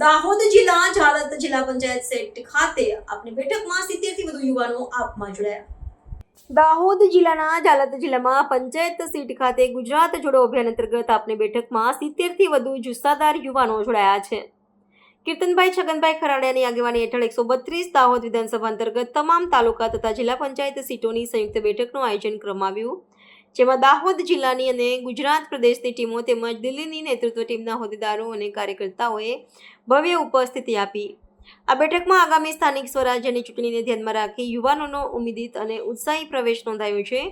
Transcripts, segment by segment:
દાહોદ જિલ્લા જાલત જિલ્લા પંચાયત સેટ ખાતે આપની બેઠકમાં સિત્તેર વધુ યુવાનો આપમાં જોડાયા. દાહોદ જિલ્લાના જાલત જિલ્લામાં પંચાયત સીટ ખાતે ગુજરાત જોડો અભિયાન અંતર્ગત આપની બેઠકમાં સિત્તેર વધુ જુસ્સાદાર યુવાનો જોડાયા છે. કીર્તનભાઈ છગનભાઈ ખરાડિયાની આગેવાની હેઠળ એકસો બત્રીસ દાહોદ વિધાનસભા અંતર્ગત તમામ તાલુકા તથા જિલ્લા પંચાયત સીટોની સંયુક્ત બેઠકનું આયોજન કરવામાં આવ્યું. જેમાં દાહોદ જિલ્લાની અને ગુજરાત પ્રદેશની ટીમો તેમજ દિલ્હીની નેતૃત્વ ટીમના હોદ્દેદારો અને કાર્યકર્તાઓએ ભવ્ય ઉપસ્થિતિ આપી. આ બેઠકમાં આગામી સ્થાનિક સ્વરાજ્યની ચૂંટણીને ધ્યાનમાં રાખી યુવાનોનો ઉમેદિત અને ઉત્સાહી પ્રવેશ નોંધાયો છે.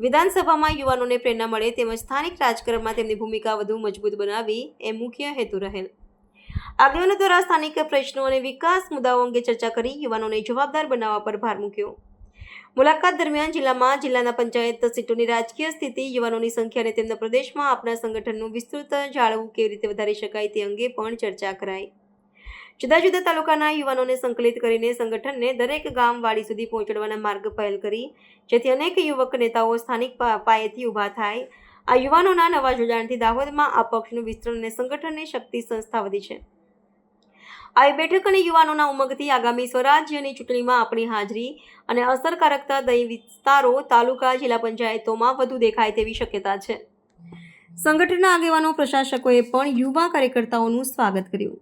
વિધાનસભામાં યુવાનોને પ્રેરણા મળે તેમજ સ્થાનિક રાજકારણમાં તેમની ભૂમિકા વધુ મજબૂત બનાવી એ મુખ્ય હેતુ રહેલ. આગેવાનો દ્વારા સ્થાનિક પ્રશ્નો અને વિકાસ મુદ્દાઓ અંગે ચર્ચા કરી યુવાનોને જવાબદાર બનાવવા પર ભાર મૂક્યો. મુલાકાત દરમિયાન જિલ્લામાં જિલ્લાના પંચાયત સીટોની રાજકીય સ્થિતિ, યુવાનોની સંખ્યા અને તેમના પ્રદેશમાં આપના સંગઠનનું વિસ્તૃત જાળવવું કેવી રીતે વધારી શકાય તે અંગે પણ ચર્ચા કરાઈ. જુદા જુદા તાલુકાના યુવાનોને સંકલિત કરીને સંગઠનને દરેક ગામવાડી સુધી પહોંચાડવાના માર્ગ પહેલ કરી, જેથી અનેક યુવક નેતાઓ સ્થાનિક પાયેથી ઊભા થાય. આ યુવાનોના નવા જોડાણથી દાહોદમાં આ પક્ષનું વિસ્તરણ અને સંગઠનની શક્તિ સંસ્થા વધી છે. આ બેઠક અને યુવાનોના ઉમંગથી આગામી સ્વરાજ્યની ચૂંટણીમાં આપણી હાજરી અને અસરકારકતા દહીં વિસ્તારો તાલુકા જિલ્લા પંચાયતોમાં વધુ દેખાય તેવી શક્યતા છે. સંગઠનના આગેવાનો, પ્રશાસકોએ પણ યુવા કાર્યકર્તાઓનું સ્વાગત કર્યું.